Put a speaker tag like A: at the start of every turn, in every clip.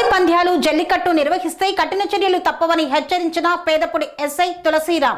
A: కోడి పంద్యాలు జల్లికట్టు నిర్వహిస్తే కఠిన చర్యలు తప్పవని హెచ్చరించిన పేదపుడి ఎస్ఐ తులసీరాం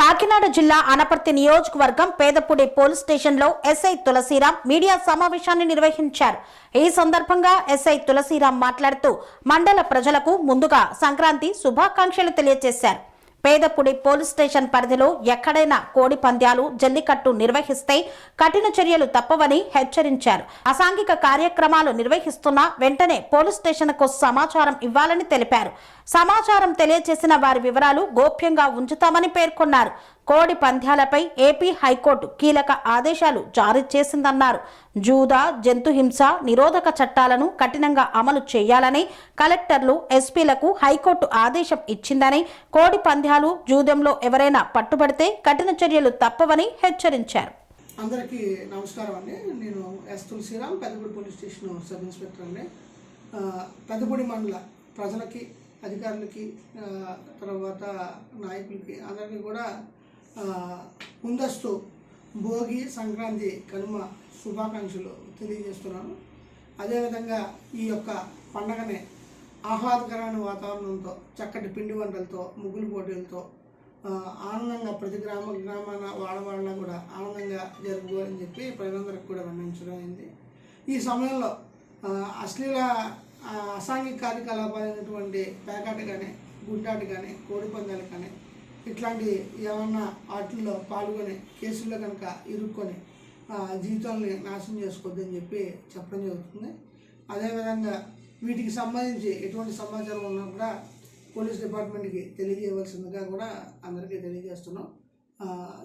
A: కాకినాడ జిల్లా అనపర్తి నియోజకవర్గం పేదపూడి పోలీస్ స్టేషన్లో ఎస్ఐ తులసీరాం మీడియా సమావేశాన్ని నిర్వహించారు. ఈ సందర్భంగా ఎస్ఐ తులసీరాం మాట్లాడుతూ మండల ప్రజలకు ముందుగా సంక్రాంతి శుభాకాంక్షలు తెలియజేశారు. పేదపుడి పోలీస్ స్టేషన్ పరిధిలో ఎక్కడైనా కోడి పంద్యాలు జల్లికట్టు నిర్వహిస్తే కఠిన చర్యలు తప్పవని హెచ్చరించారు. అసాంఘిక కార్యక్రమాలు నిర్వహిస్తున్నా వెంటనే పోలీస్ స్టేషన్కు సమాచారం ఇవ్వాలని తెలిపారు. సమాచారం తెలియజేసిన వారి వివరాలు గోప్యంగా ఉంచుతామని పేర్కొన్నారు. కోడి పంద్యాలపై ఏపీ హైకోర్టు కీలక ఆదేశాలు జారీ చేసిందన్నారు. జూదా జంతు హింస నిరోధక చట్టాలను కఠినంగా అమలు చేయాలని కలెక్టర్లు ఎస్పీలకు హైకోర్టు ఆదేశం ఇచ్చిందని కోడి పంద్యాలు జూదంలో ఎవరైనా పట్టుబడితే కఠిన చర్యలు తప్పవని హెచ్చరించారు.
B: అందరికీ నమస్కారం అండి. నేను S Tulasiram Pedapudi police station sub inspector అండి. పెద్దపూడి మండల ప్రజలకి అధికారులకి తర్వాత నాయకులకి అందరికీ కూడా ముందస్తు భోగి సంక్రాంతి కనుమ శుభాకాంక్షలు తెలియజేస్తున్నాను. అదేవిధంగా ఈ యొక్క పండగని ఆహ్లాదకరమైన వాతావరణంతో చక్కటి పిండి వంటలతో ముగ్గులు పోటీలతో ఆనందంగా ప్రతి గ్రామ గ్రామాన వాడవాడన కూడా ఆనందంగా జరుపుకోవాలని చెప్పి ప్రజలందరికీ కూడా విన్నవించడం అయింది. ఈ సమయంలో అశ్లీల అసాంఘిక అసాంఘిక కార్యకలాపాలైనటువంటి పేకాట కానీ గుంటాట కానీ కోడి పందాలు కానీ ఇట్లాంటి ఏమన్నా వాటిల్లో పాల్గొని కేసుల్లో కనుక ఇరుక్కొని జీవితాలని నాశనం చేసుకోవద్దని చెప్పి చెప్పడం జరుగుతుంది. అదేవిధంగా వీటికి సంబంధించి ఎటువంటి సమాచారం ఉన్నా కూడా పోలీస్ డిపార్ట్మెంట్కి తెలియజేయవలసిందిగా కూడా అందరికీ తెలియజేస్తున్నాం.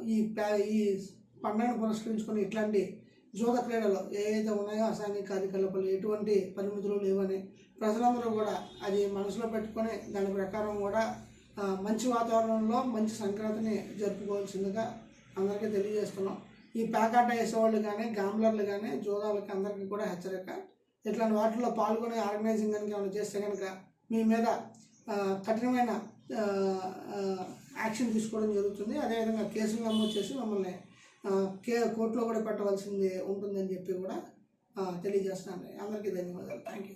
B: ఈ ప్యా- ఈ పండుగను పురస్కరించుకొని ఇట్లాంటి జోద క్రీడలు ఏవైతే ఉన్నాయో అసాంఘిక కార్యకలాపాలు ఎటువంటి పరిమితులు లేవని ప్రజలందరూ కూడా అది మనసులో పెట్టుకొని దాని ప్రకారం కూడా మంచి వాతావరణంలో మంచి సంక్రాంతిని జరుపుకోవాల్సిందిగా అందరికీ తెలియజేస్తున్నాం. ఈ ప్యాకాట వేసేవాళ్ళు కానీ గాంబ్లర్లు కానీ జోదాలకి అందరికీ కూడా హెచ్చరిక. ఇట్లాంటి వాటిల్లో పాల్గొనే ఆర్గనైజింగ్ కనుక ఏమైనా చేస్తే కనుక మీ మీద కఠినమైన యాక్షన్ తీసుకోవడం జరుగుతుంది. అదేవిధంగా కేసులు నమోదు చేసి మమ్మల్ని కే కోర్టులో కూడా పెట్టవలసింది ఉంటుందని చెప్పి కూడా తెలియజేస్తున్నాను. అందరికీ ధన్యవాదాలు. Thank you